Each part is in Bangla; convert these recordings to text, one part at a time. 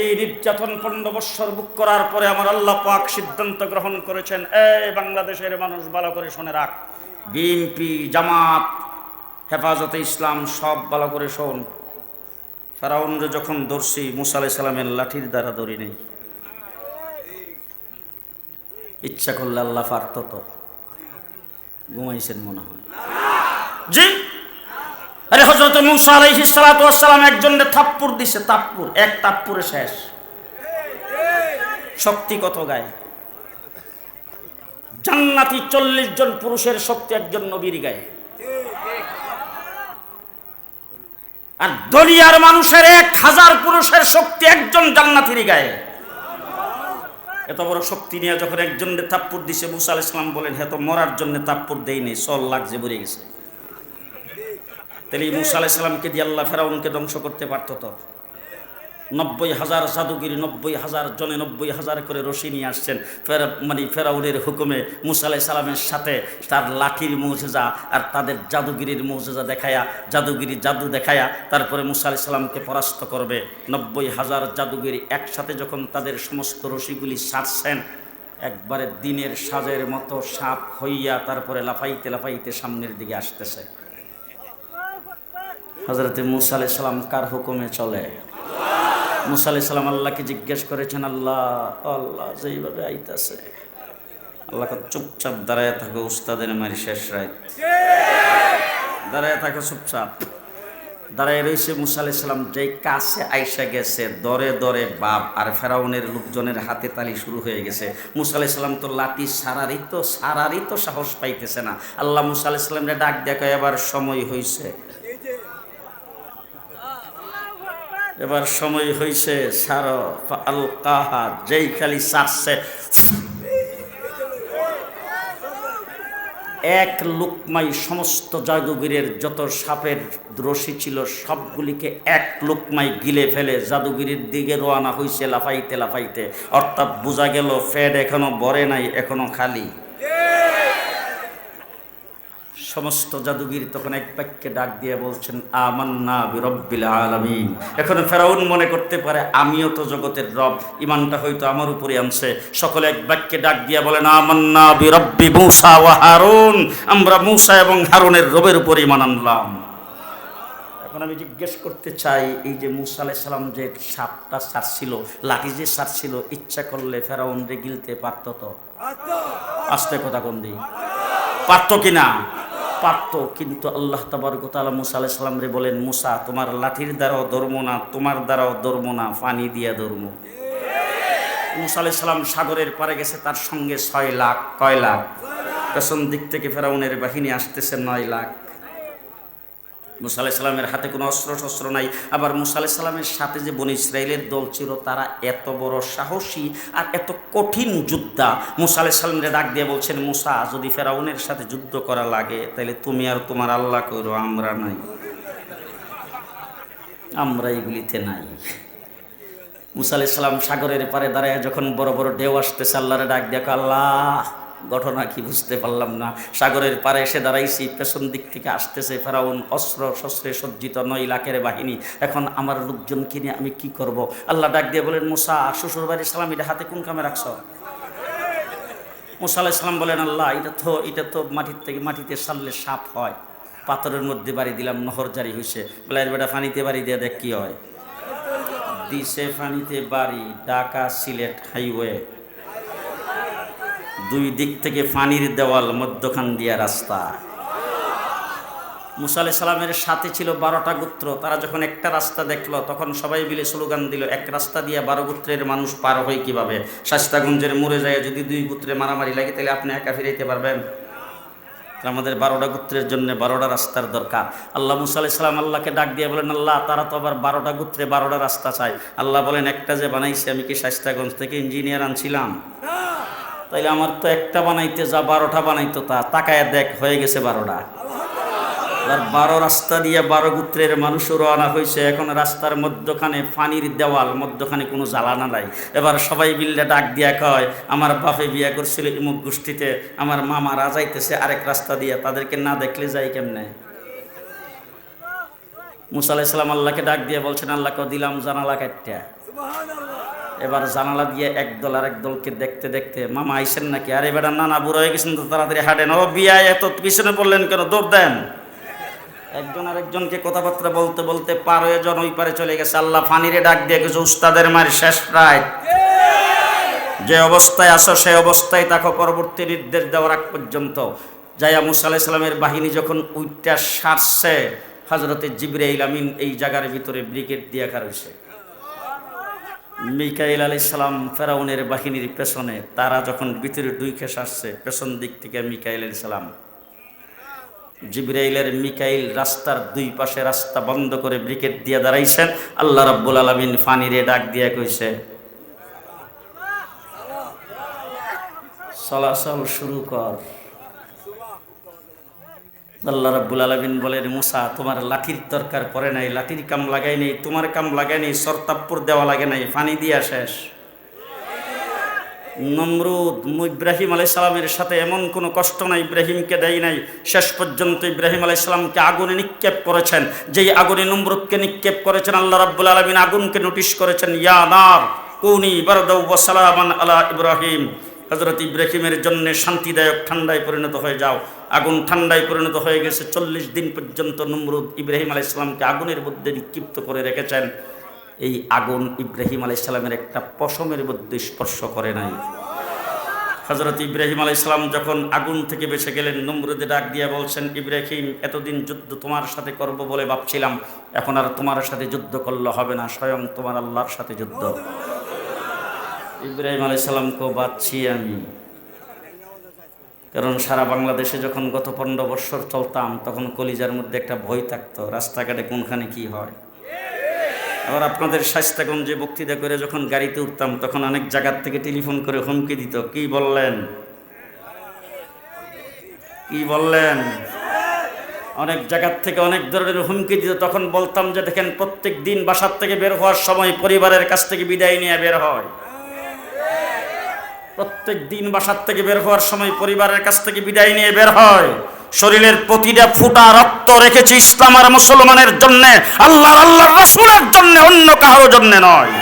এই নির্যাতন পনেরো বৎসর বুক করার পরে আমার আল্লাহ পাক সিদ্ধান্ত গ্রহণ করেছেন, এই বাংলাদেশের মানুষ ভালো করে শুনে রাখ। বিএনপি জামাত, হেফাজতে ইসলাম সব ভালো করে শোন। ফেরাউনরে যখন দর্শি মুসা সালামের লাঠির দ্বারা দড়ি নেই। ইচ্ছা করলে আল্লাহ পারত তো। ঘুমাইছেন মনে হয়। জি! আরে হজরত মুসা একজনের থাপ্পুর দিছে তাপ্পুর এক তাপ্পুরে শেষ। শক্তি কত গায়ে? জান্নাতি চল্লিশ জন পুরুষের শক্তি একজন নবীর গায়ে। আর দলিয়ার মানুষের এক হাজার পুরুষের শক্তি একজন জান্নাতির গায়ে। এত বড় শক্তি নিয়ে যখন একজনের তাপ্পুর দিছে, মুসা আলাইহিস সালাম বলেন হ্যাঁ তো মরার জন্য তাপ্পুর দেয়নি সল লাগছে বুড়ে গেছে। তাহলে এই মুসা আলাইসাল্লামকে দিয়ে আল্লাহ ফেরাউনকে ধ্বংস করতে পারত তো। নব্বই হাজার জাদুগিরি নব্বই হাজার জনে নব্বই হাজার করে রশি নিয়ে আসছেন ফেরা মানে ফেরাউনের হুকুমে মুসা আলাই সালামের সাথে তার লাঠির মৌজেজা আর তাদের জাদুগিরির মৌজেজা দেখায়া জাদুগিরি জাদু দেখায়া তারপরে মুসা আলাই সালামকে পরাস্ত করবে। নব্বই হাজার জাদুগিরি একসাথে যখন তাদের সমস্ত রশিগুলি সারছেন একবারে দিনের সাজের মতো সাপ হইয়া তারপরে লাফাইতে লাফাইতে সামনের দিকে আসতেছে। হজরত মুসা আলাই সালাম কার হুকুমে চলে? মুসা আলাই সালাম আল্লাহকে জিজ্ঞেস করেছেন, আল্লাহ আল্লাহ যেইভাবে আইতাছে আল্লাহকে চুপচাপ দাঁড়ায় থাকো, উস্তাদের মারি শেষ রাত। দাঁড়ায় থাকো চুপচাপ। দাঁড়ায় রয়েছে মুসা আলাই সালাম, যেই কাছে আইসা গেছে, দরে দরে বাপ আর ফেরাউনের লোকজনের হাতে তালি শুরু হয়ে গেছে। মুসা আলাই সালাম তো লাঠি সারারই তো সারারই তো সাহস পাইতেছে না। আল্লাহ মুসা আলাই সালামরে ডাক দেখো এবার সময় হয়েছে এবার সময় হয়েছে সার আল কাহা যেই খালি সারছে এক লুকমাই সমস্ত জাদুগিরের যত সাপের রশি ছিল, সবগুলিকে এক লুকমাই গিলে ফেলে জাদুগিরির দিকে রোয়ানা হয়েছে লাফাইতে লাফাইতে। অর্থাৎ বোঝা গেল ফ্যাড এখনও বরে নাই, এখনও খালি। সমস্ত জাদুগির তখন এক বাক্যে ডাক দিয়ে বলছেন আমান্না বিরব্বিল আলামিন। এখন ফেরাউন মনে করতে পারে আমিও তো জগতের রব ইমানটা হয়তো আমার উপরে আনছে। সকলে এক বাক্যে ডাক দিয়ে বলেন আমান্না বিরব্বি মুসা ওয়া হারুন আমরা মুসা এবং হারুনের রবের উপর ইমান আনলাম। এখন আমি জিজ্ঞেস করতে চাই এই যে মুসা আলাইহিস সালাম যে সাপটা সারছিল লাঠি যে সারছিল ইচ্ছা করলে ফেরাউন রে গিলতে পারতো তো? আস্তে কথা কোন দিই পারতো কিনা? পারতো, কিন্তু আল্লাহ তাবারক তাআলা মুসা আলাইহিস সালাম রে বলেন, মুসা, তোমার লাঠির দ্বারাও ধর্ম না, তোমার দ্বারাও ধর্ম না, পানি দিয়া ধর্ম। মুসা আলাইহিস সালাম সাগরের পারে গেছে, তার সঙ্গে ছয় লাখ, কয় লাখ। পেছন দিক থেকে ফেরাউনের বাহিনী আসতেছে নয় লাখ। মুসা সালামের হাতে কোনো অস্ত্র শস্ত্র নাই। আবার মুসা সালামের সাথে যে বনি ইসরায়েলের দল ছিল, তারা এত বড় সাহসী আর এত কঠিন যোদ্ধা। মুসা সালামরে ডাক দিয়ে বলছেন, মুসা, যদি ফেরাউনের সাথে যুদ্ধ করা লাগে তাহলে তুমি আর তোমার আল্লাহ করো আমরা নাই। আমরা এগুলিতে নাই। মুসা সালাম সাগরের পারে দাঁড়ায়, যখন বড় বড় ঢেউ আসতেছে, আল্লাহরে ডাক দেখো আল্লাহ ঘটনা কি বুঝতে পারলাম না। সাগরের পারে এসে দাঁড়াইছি, পেছন দিক থেকে আসতেছে ফেরাউন, অস্ত্র শস্ত্রে সজ্জিত নয় লাখের বাহিনী। এখন আমার লোকজন কিনে আমি কি করব? আল্লাহ ডাক দিয়ে বলেন, মুসা, শ্বশুর বাড়ির সালাম, এটা হাতে কোন কামে রাখছ? মুসা আলাহ সালাম বলেন, আল্লাহ, এটা তো এটা তো মাটির থেকে, মাটিতে সারলে সাপ হয়। পাথরের মধ্যে বাড়ি দিলাম, নহর জারি হয়েছে বলে বেটা, ফানিতে বাড়ি দিয়ে দেখ কি হয়। দিছে ফানিতে বাড়ি, ঢাকা সিলেট হাইওয়ে। দুই দিক থেকে পানির দেওয়াল, মধ্যখান দিয়া রাস্তা। মুসা আলাইহিস সালামের সাথে ছিল বারোটা গোত্র। তারা যখন একটা রাস্তা দেখল, তখন সবাই মিলে স্লোগান দিল, এক রাস্তা দিয়ে বারো গোত্রের মানুষ পার হয় কীভাবে? শাস্তাগঞ্জের মোড়ে যায়, যদি দুই গোত্রে মারামারি লাগে, তাহলে আপনি একা ফিরাইতে পারবেন। আমাদের বারোটা গোত্রের জন্য বারোটা রাস্তার দরকার। আল্লাহ মুসা সালাম আল্লাহকে ডাক দিয়ে বলেন, আল্লাহ, তারা তো আবার বারোটা গোত্রে বারোটা রাস্তা চায়। আল্লাহ বলেন, একটা যে বানাইছে, আমি কি শাস্তাগঞ্জ থেকে ইঞ্জিনিয়ার আনছিলাম? তাইলে আমার তো একটা বানাইতে যা বারোটা বানাইতো তা তাকায় দেখ, হয়ে গেছে বারোটা। আর বারো রাস্তা দিয়ে বারো গোত্রের মানুষও রওনা হয়েছে এখন রাস্তার মধ্যখানে পানির দেওয়াল, মধ্যখানে কোনো জ্বালানা নাই। এবার সবাই মিললে ডাক দিয়া কয়, আমার বাপে বিয়ে করছিল ইমুক গোষ্ঠীতে, আমার মামা রাজাইতেছে আরেক রাস্তা দিয়ে, তাদেরকে না দেখলে যাই কেমনে? মুসা আলাইসালাম আল্লাহকে ডাক দিয়ে বলছেন আল্লাহকে দিলাম জানালা কাটটা। এবার জানালা দিয়ে একদল আর একদলকে দেখতে দেখতে, মামা, আইসেন নাকি? আর এবার না না, বুড়ো হয়ে গেছেন তো, তাড়াতাড়ি হাঁটেন। ও বিয়া এত পিছনে পড়লেন কেন? দৌড় দেন। একজন আর একজনকে কথাবার্তা বলতে বলতে পার হয়ে জন ওই পারে চলে গেছে। আল্লাহ ফানিরে ডাক দিয়ে গেছে উস্তাদের মার শেষ রায়। যে অবস্থায় আসো সেই অবস্থায় তাকে পরবর্তী নির্দেশ দেওয়ার আগ পর্যন্ত। জায়া মুসা আলাইহিস সালামের বাহিনী যখন উইটা সারছে হজরতে জিবরাইল আমিন এই জায়গার ভিতরে ব্রিগেড দিয়ে রয়েছে মিকাইল আলী সালাম ফেরাউনের বাহিনীর পেছনে, তারা যখন ভিতরে দুই ডুইকে সারছে পেছন দিক থেকে মিকাইল আলী সালাম। জিব্রাইলের মিকাইল রাস্তার দুই পাশে রাস্তা বন্ধ করে ব্রিকেট দিয়ে দাঁড়াইছেন। আল্লাহ রাব্বুল আলামিন ফানিরে ডাক দিয়া কইছে, চলাচল শুরু কর। আল্লাহ রাব্বুল আলামিন বলেন, মুসা, তোমার লাঠির দরকার পড়ে নাই, লাঠির কাম লাগাই নেই, তোমার কাম লাগাই নেই, সরতাপ্পুর দেওয়া লাগে নাই, পানি দিয়া শেষ। নমরুদ ইব্রাহিম আলাই সালামের সাথে এমন কোনো কষ্ট নাই, ইব্রাহিমকে দেয় নাই। শেষ পর্যন্ত ইব্রাহিম আলাই সালামকে আগুনে নিক্ষেপ করেছেন। যেই আগুনে নমরুদকে নিক্ষেপ করেছেন, আল্লাহ রাব্বুল আলমিন আগুনকে নোটিশ করেছেন, ইয়া নার, কুনি বারদাউ সালামান আলা ইব্রাহিম। হজরত ইব্রাহিমের জন্য শান্তিদায়ক ঠান্ডায় পরিণত হয়ে যাও। আগুন ঠান্ডায় পরিণত হয়ে গেছে। চল্লিশ দিন পর্যন্ত নমরুদ ইব্রাহিম আলাই ইসলামকে আগুনের মধ্যে নিক্ষিপ্ত করে রেখেছেন। এই আগুন ইব্রাহিম আলাই ইসলামের একটা পশমের মধ্যে স্পর্শ করে নাই। হজরত ইব্রাহিম আলাই ইসলাম যখন আগুন থেকে বেঁচে গেলেন নমরুদে ডাক দিয়া বলছেন, ইব্রাহিম, এতদিন যুদ্ধ তোমার সাথে করব বলে ভাবছিলাম। এখন আর তোমার সাথে যুদ্ধ করলে হবে না। স্বয়ং তোমার আল্লাহর সাথে যুদ্ধ। ইব্রাহিম আলাই সালামকেও বাঁচছি আমি। কারণ সারা বাংলাদেশে যখন গত পনেরো বৎসর চলতাম, তখন কলিজার মধ্যে একটা ভয় থাকতো, রাস্তাঘাটে কোনখানে কি হয়। আবার আপনাদের স্বাস্থ্যগঞ্জে বক্তৃতা করে যখন গাড়িতে উঠতাম, তখন অনেক জায়গার থেকে টেলিফোন করে হুমকি দিত, কি বললেন? কি বললেন? অনেক জায়গার থেকে অনেক ধরনের হুমকি দিত, তখন বলতাম যে, দেখেন, প্রত্যেক দিন বাসার থেকে বের হওয়ার সময় পরিবারের কাছ থেকে বিদায় নিয়ে বের হয়। প্রত্যেক দিন বাসার থেকে বের হওয়ার সময় পরিবারের কাছ থেকে বিদায় নিয়ে বের হয়। শরীরের প্রতিটা ফুটা রক্ত রেখেছি ইসলাম আর মুসলমানের জন্য, আল্লাহর আল্লাহর রসুলের জন্য, অন্য কারোর জন্য নয়।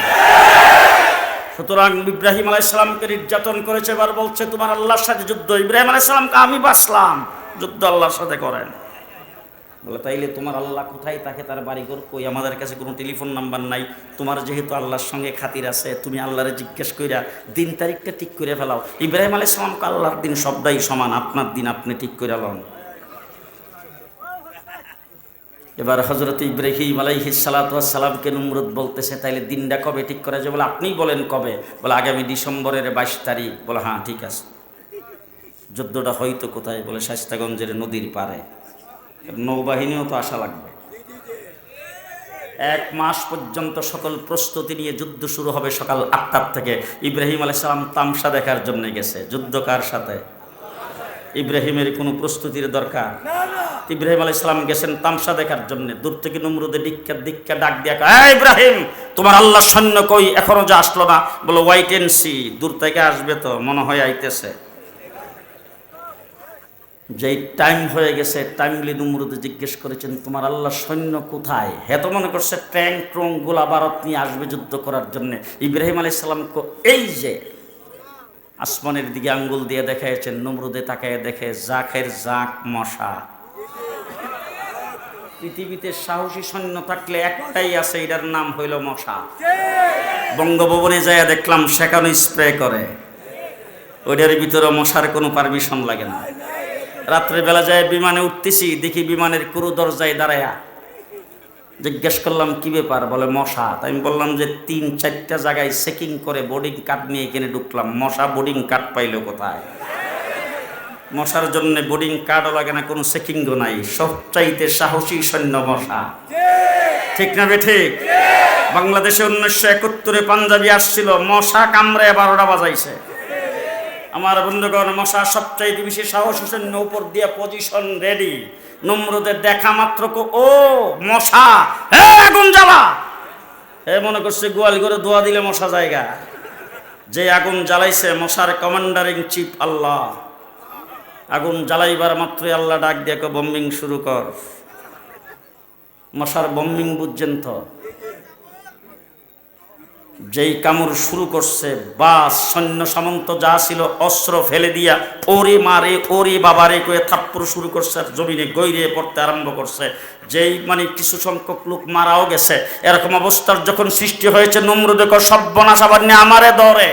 সুতরাং ইব্রাহিম আলাইসালামকে নির্যাতন করেছে, এবার বলছে, তোমার আল্লাহর সাথে যুদ্ধ। ইব্রাহিম আলাইসালামকে আমি বাসলাম যুদ্ধ আল্লাহর সাথে করেন। বলে, তাইলে তোমার আল্লাহ কোথায়? তাকে তার বাড়িঘর কই? আমাদের কাছে কোনো টেলিফোন নাম্বার নাই। তোমার যেহেতু আল্লাহর সঙ্গে খাতির আছে, তুমি আল্লাহরে জিজ্ঞেস কইরা দিন তারিখটা ঠিক করে ফেলাও। ইব্রাহিম আলাই সালামকে আল্লাহর দিন সবদাই সমান, আপনার দিন আপনি ঠিক করে লন। এবার হজরত ইব্রাহিম আলাইহি সালাতামকে নমরুদ বলতেছে, তাইলে দিনটা কবে ঠিক করা যায়? বলে, আপনিই বলেন কবে? বলে, আগামী ডিসেম্বরের বাইশ তারিখ। বলে হ্যাঁ ঠিক আছে। যুদ্ধটা হয়তো কোথায়? বলে শাস্তাগঞ্জের নদীর পারে নৌবাহিনীও তো আসা লাগবে। এক মাস পর্যন্ত সকল প্রস্তুতি নিয়ে যুদ্ধ শুরু হবে সকাল আটটার থেকে। ইব্রাহিম আলাইসালাম তামসা দেখার জন্য গেছে। যুদ্ধ কার সাথে? ইব্রাহিমের কোনো প্রস্তুতির দরকার? ইব্রাহিম আলাইসালাম গেছেন তামসা দেখার জন্য। দূর থেকে নমরুদে ডিক্কা দিক্কা ডাক দিয়া ইব্রাহিম তোমার আল্লাহ সৈন্য কই? এখনও যে আসলো না। বলো ওয়াইট এন্ড সি দূর থেকে আসবে তো মনে হয় আইতেছে। যেই টাইম হয়ে গেছে টাইমলি নমরুদে জিজ্ঞেস করেছেন, তোমার আল্লাহ সৈন্য কোথায়? হে তো মনে করছে, ট্যাং ট্রং গোলা বারত নিয়ে আসবে যুদ্ধ করার জন্য। ইব্রাহিম আলাই সালামকে এই যে। আসমানের দিকে আঙ্গুল দিয়ে দেখাইছেন নমরুদে তাকায় দেখে জাকের জাক মশা। পৃথিবীতে সাহসী সৈন্য থাকলে একটাই আছে, এটার নাম হইল মশা। বঙ্গভবনে যাইয়া দেখলাম সেখানে স্প্রে করে। ওইটার ভিতরে মশার কোনো পারমিশন লাগে না। রাত্রেবেলা যায় বিমানে উঠতেছি, দেখি বিমানের কুরু দরজায় দাঁড়ায়া। জিজ্ঞেস করলাম, কি ব্যাপার? বলে, মশা। তাই আমি বললাম যে, তিন চারটা জায়গায় চেকিং করে বোর্ডিং কার্ড নিয়ে এখানে ঢুকলাম। মশা বোর্ডিং কার্ড পাইলো কোথায়? মশার জন্য বোর্ডিং কার্ডও লাগে না, কোনো চেকিংও নাই। সবচাইতে সাহসী সৈন্য মশা। ঠিক না ঠিক? বাংলাদেশে উনিশশো একাত্তরে পাঞ্জাবি আসছিল, মশা কামড়ে বারোটা বাজাইছে। আমার বন্ধুগণ মশা সবচাইতে বেশি সাহসী সৈন্য উপর দিয়ে পজিশন রেডি নম্রদের দেখা মাত্র ও, মশা! হে আগুন জ্বালা! হে মনে করছে গোয়াল করে দোয়া দিলে মশা জায়গা। যে আগুন জ্বালাইছে মশার কমান্ডার ইন চিফ আল্লাহ। আগুন জ্বালাইবার মাত্রই আল্লাহ ডাক দিয়ে বম্বিং শুরু কর। মশার বম্বিং বুঝছেন তো? যেই কামড় শুরু করছে, বা সৈন্য সামন্ত যা ছিল অস্ত্র ফেলে দিয়া ওরে মারে ওরে বাবারে করে থাপ্পড় শুরু করছে জমিনে গৈরে পড়তে আরম্ভ করছে। যেই মানে কিছু সংখ্যক লোক মারাও গেছে, এরকম অবস্থার যখন সৃষ্টি হয়েছে নম্র দেখো সব্যনাশ আবার নিয়ে আমারে ধরে।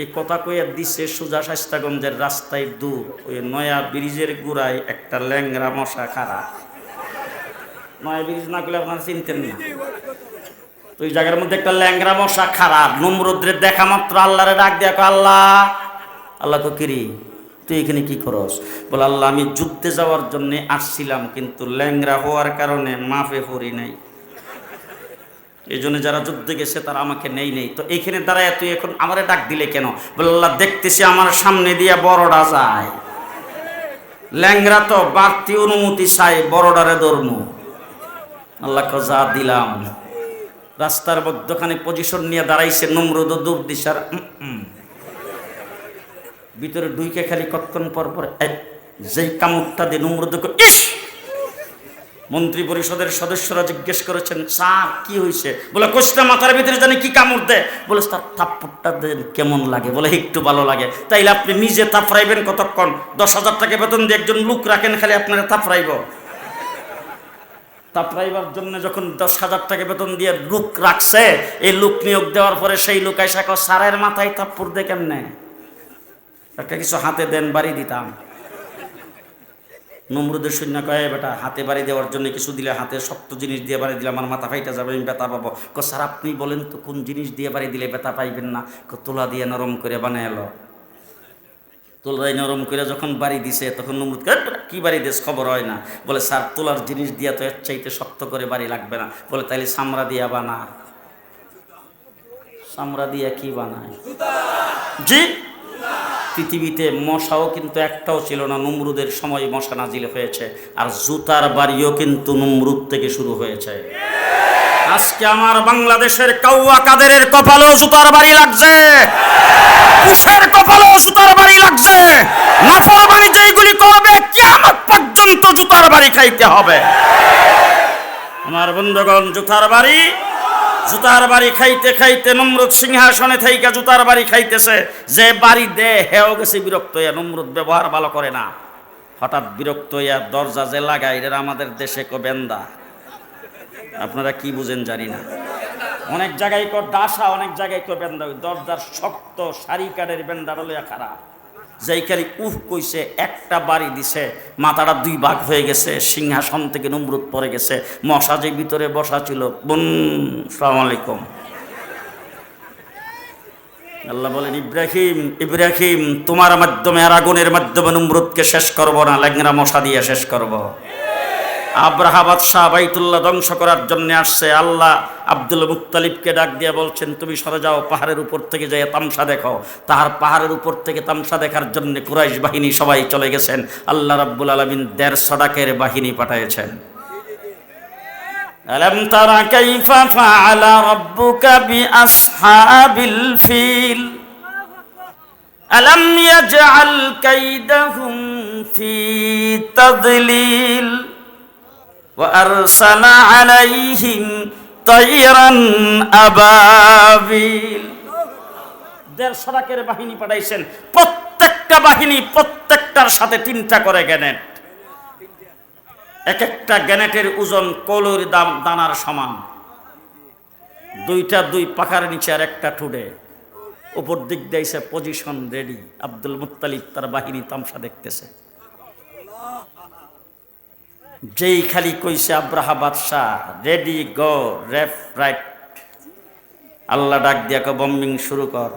এই কথা কইয়া দিছে সোজা শাস্তাগঞ্জের রাস্তায় দূর, ওই নয়া ব্রিজের গুড়ায় একটা ল্যাংরা মশা খারাপ নয়া ব্রিজ না করলে আপনারা চিনতেন না। তো ওই জায়গার মধ্যে একটা ল্যাংরা মশা খারাপ নমরুদ্রের দেখা মাত্র আল্লাহরে ডাক কয়, আল্লাহ আল্লাহ তো কিরি? তুই এখানে কি করস? বলে আল্লাহ আমি যুদ্ধে যাওয়ার জন্য আসছিলাম কিন্তু ল্যাংরা হওয়ার কারণে মাফে পড়ি নাই। এই জন্য যারা যুদ্ধে গেছে তারা আমাকে নেই নেই। তো এইখানে দাঁড়ায় তুই এখন আমারে ডাক দিলে কেন? বলে আল্লাহ দেখতেছি আমার সামনে দিয়ে বড়টা যায়। ল্যাংরা তো বাড়তি অনুমতি চাই বড়ডারে ধর্ম। আল্লাহ যা দিলাম। রাস্তার মধ্যখানে পজিশন নিয়ে দাঁড়াইছে নম্রদ দূর দিশার। ভিতরে ডুইকে খালি কতক্ষণ পর পর যেই কামড়টা দিয়ে নম্রদ মন্ত্রী পরিষদের সদস্যরা জিজ্ঞেস করেছেন, স্যার, কি হয়েছে বলে কোষ্টা মাথার ভিতরে জানি কি কামড় দেয়। বলে তার থাপ্পড়টা কেমন লাগে? বলে, একটু ভালো লাগে। তাইলে আপনি নিজে তাফরাইবেন কতক্ষণ? দশ হাজার টাকা বেতন দিয়ে একজন লোক রাখেন, খালি আপনারা তাফরাইব তাপরাইবার জন্য যখন দশ হাজার টাকা বেতন দিয়ে লোক রাখছে এই লোক নিয়োগ দেওয়ার পরে সেই লোক এসে কয়, সারের মাথায় থাপ্পড় দে কেমনে? একটা কিছু হাতে দেন বাড়ি দিতাম। নমরুদের সৈন্য কয়ে বেটা হাতে বাড়ি দেওয়ার জন্য কিছু দিলে হাতে শক্ত জিনিস দিয়ে বাড়ি দিলে আমার মাথা ফাইটা যাবে আমি ব্যথা পাবো। ক স্যার আপনি বলেন তো কোন জিনিস দিয়ে বাড়ি দিলে ব্যথা পাইবেন না? ক তোলা দিয়ে নরম করে বানায় এলো তোলায় নরম করে যখন বাড়ি দিছে তখন নমরুদ কয়, "বেটা, কি বাড়ি দিস? খবর হয় না। বলে স্যার তোলার জিনিস দিয়া তো চাইতে শক্ত করে বাড়ি লাগবে না। বলে তাইলে চামড়া দিয়া বানা। চামড়া দিয়া কি বানায়? জি? পৃথিবীতে মশাও কিন্তু একটাও ছিল না নমরুদের সময় মশা নাজিল হয়েছে। আর জুতার বাড়িও কিন্তু নমরুদ থেকে শুরু হয়েছে। আজকে আমার বাংলাদেশের কাউয়া কাদেরের কপালেও জুতার বাড়ি লাগছে। কুশের কপালেও জুতার বাড়ি লাগছে। নফল নাফরমানি যেইগুলি করবে, কিয়ামত পর্যন্ত জুতার বাড়ি খাইতে হবে। আমার বন্ধুগণ, জুতার বাড়ি জুতার বাড়ি খাইতে খাইতে নমরুদ সিংহাসনে থাইকা জুতার বাড়ি খাইতেছে। যে বাড়ি দে, হেও গেছে বিরক্ত হইয়া, নমরুদ ব্যবহার ভালো করে না। হঠাৎ বিরক্ত হইয়া দরজা যে লাগাই এরা আমাদের দেশে কো বেন্দা। আপনারা কি বুঝেন জানি না। অনেক জায়গায় কো ডাসা অনেক জায়গায় কো বেন্দা। দরজার শক্ত সারি কাঠের বেন্দা লইয়া খারাপ যেই খালি উহ কইছে, একটা বাড়ি দিছে, মাথাটা দুই ভাগ হয়ে গেছে, সিংহাসন থেকে নমরুদ পড়ে গেছে, মশা যে ভিতরে বসা ছিল, বোন, সালাম আলাইকুম। আল্লাহ বলেন, ইব্রাহিম ইব্রাহিম, তোমার মাধ্যমে আর আগুনের মাধ্যমে নমরুদকে শেষ করব না ল্যাংরা মশা দিয়ে শেষ করব। আব্রাহা বাদশাহ বাইতুল্লাহ ধ্বংস করার জন্য আসছে আল্লাহ আব্দুল মুত্তালিবকে ডাক দিয়ে বলছেন তুমি সরে যাও পাহাড়ের উপর থেকে যাই তামসা দেখো তাহার পাহাড়ের উপর থেকে তামসা দেখার জন্য কুরাইশ বাহিনী সবাই চলে গেছেন আল্লাহ রাব্বুল আলমিন দেড়শো ডাকের বাহিনী পাঠিয়েছেন ألم تر كيف فعل ربك بأصحاب الفيل ألم يجعل كيدهم في تضليل وأرسل عليهم طيرا أبابيل দেড়শো লাখের বাহিনী পাঠাইছেন প্রত্যেকটা বাহিনী প্রত্যেকটার সাথে তিনটা করে গ্যানেট এক একটা গ্যানেটের ওজন কলোর দাম দানার সমান দুইটা দুই পাখার নিচে আর একটা ঠুডে উপর দিক দিয়েছে পজিশন রেডি আব্দুল মুত্তালিব তার বাহিনী তামসা দেখতেছে যেই খালি কইছে আব্রাহা বাদশাহ রেডি গো রেফ রাইট আল্লাহ ডাক দিয়া কো বম্বিং শুরু কর।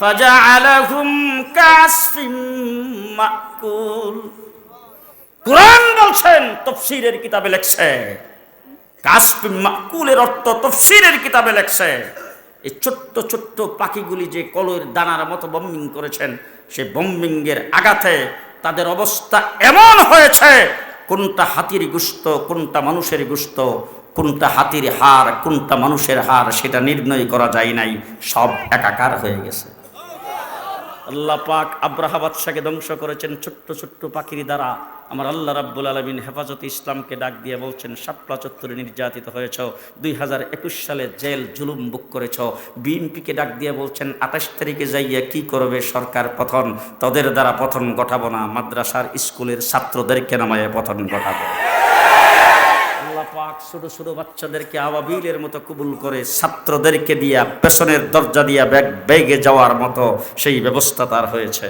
ফাজআলাহুম কাসফিম মাকুল। কোরআন বলছেন, তফসিরের কিতাবে লেখছে। কাসফিম মাকুলের অর্থ তফসিরের কিতাবে লেখছে। এই ছোট্ট ছোট্ট পাখিগুলি যে কলের দানার মতো বম্বিং করেছেন, সে বম্বিংয়ের আঘাতে তাদের অবস্থা এমন হয়েছে, কোনটা হাতির গুস্ত, কোনটা মানুষের গুস্ত, কোনটা হাতির হার কোনটা মানুষের হার সেটা নির্ণয় করা যায় নাই, সব একাকার হয়ে গেছে। আল্লাহ পাক আব্রাহা বাদশাকে ধ্বংস করেছেন ছোট্ট ছোট্ট পাখির দ্বারা। আমার আল্লাহ রাব্বুল আলমিন হেফাজত ইসলামকে ডাক দিয়ে বলছেন শাপলা চত্বরে নির্যাতিত হয়েছ, দুই হাজার একুশ সালে জেল জুলুম বুক করেছ। বিএনপিকে ডাক দিয়ে বলছেন, আঠাশ তারিখে যাইয়া কি করবে সরকার পথন তাদের দ্বারা পথন ঘটাবো না, মাদ্রাসার স্কুলের ছাত্রদেরকে নামায় পথন ঘটাবো। পাক ছোট ছোট বাচ্চাদেরকে আবাবিলের মতো কবুল করে ছাত্রদেরকে দিয়া পেছনের দরজা দিয়া ব্যাগ ব্যাগে যাওয়ার মতো সেই ব্যবস্থা তার হয়েছে।